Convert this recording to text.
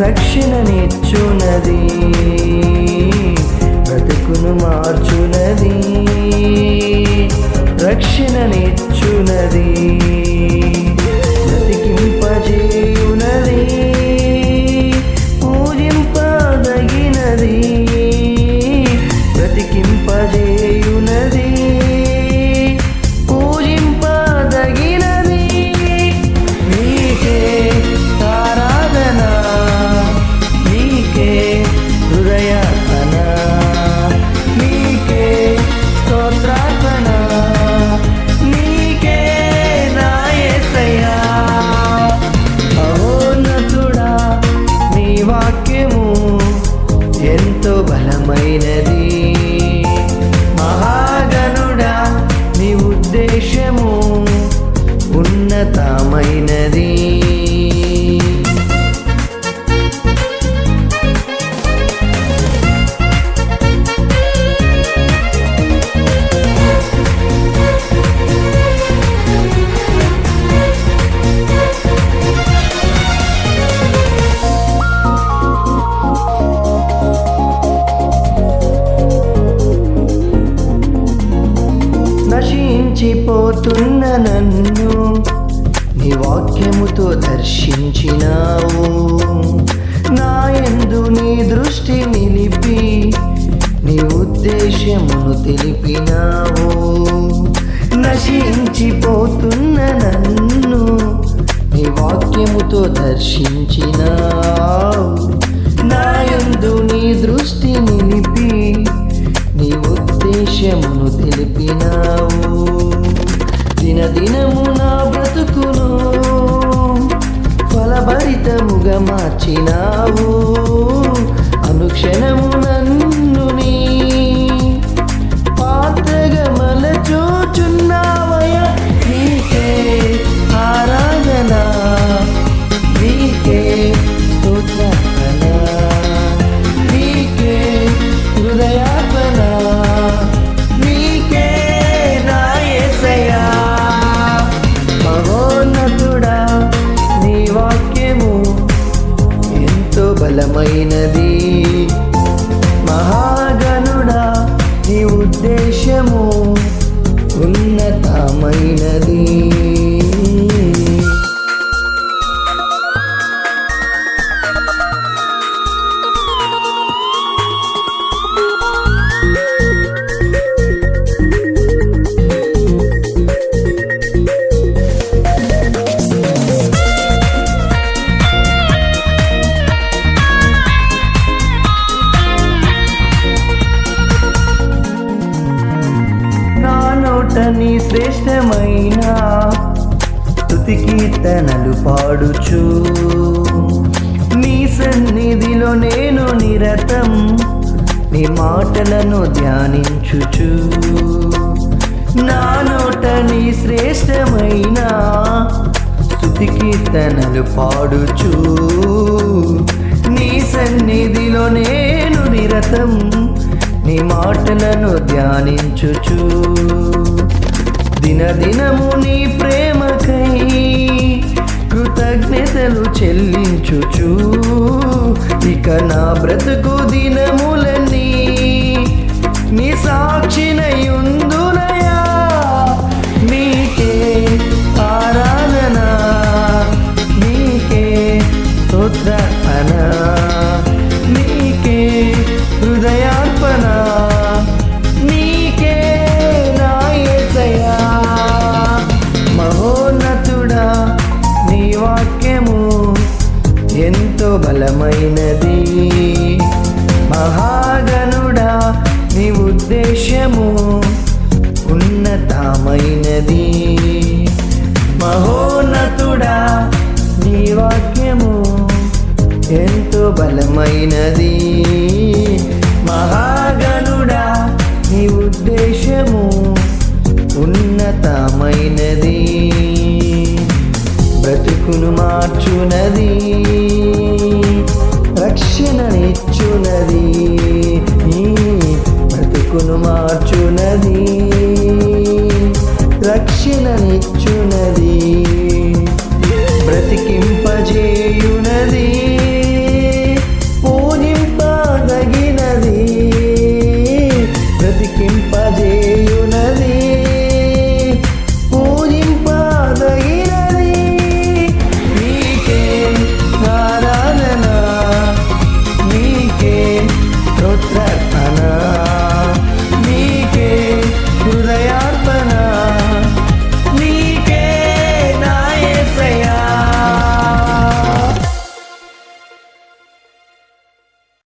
రక్షణనిచ్చునది బ్రతుకును మార్చునది రక్షణనిచ్చునది బలమైనది పోతున్న నన్ను నీ వాక్యముతో దర్శించినావు. నా ఎందు నీ దృష్టి నిలిపి నీ ఉద్దేశమును తెలిపినావు. నశించిపోతున్న నన్ను నీ వాక్యముతో దర్శించినావు. నాయందు నీ దృష్టి నిలిపి నీ ఉద్దేశమును తెలిపినావు. దినదినము నా బ్రతుకును. ఫలభరితముగా మార్చినావు. అనుక్షణము శ్రేష్టమైన స్థుతి కీర్తనలు పాడుచు. నీ సన్నిధిలో నేను నిరతం నీ మాటలను ధ్యానించుచు. నా నోట నీ శ్రేష్టమైన స్థుతి కీర్తనలు పాడుచు. నీ సన్నిధిలో నేను నిరతం నీ మాటలను ధ్యానించుచు. దినదినము నీ ప్రేమకై కృతజ్ఞతలు చెల్లించుచు. ఇక నా బ్రతుకు దినములన్నీ విశాలమైనది. బలమైనది మహాగణుడా నీ ఉద్దేశము ఉన్నతమైనది. మహోన్నతుడా నీ వాక్యము ఎంతో బలమైనది. మహాగణుడా నీ ఉద్దేశము ఉన్నతమైనది. బ్రతుకును మార్చునది. రక్షణనిచ్చునది ఈ బ్రతుకును మార్చునది. రక్షణనిచ్చునది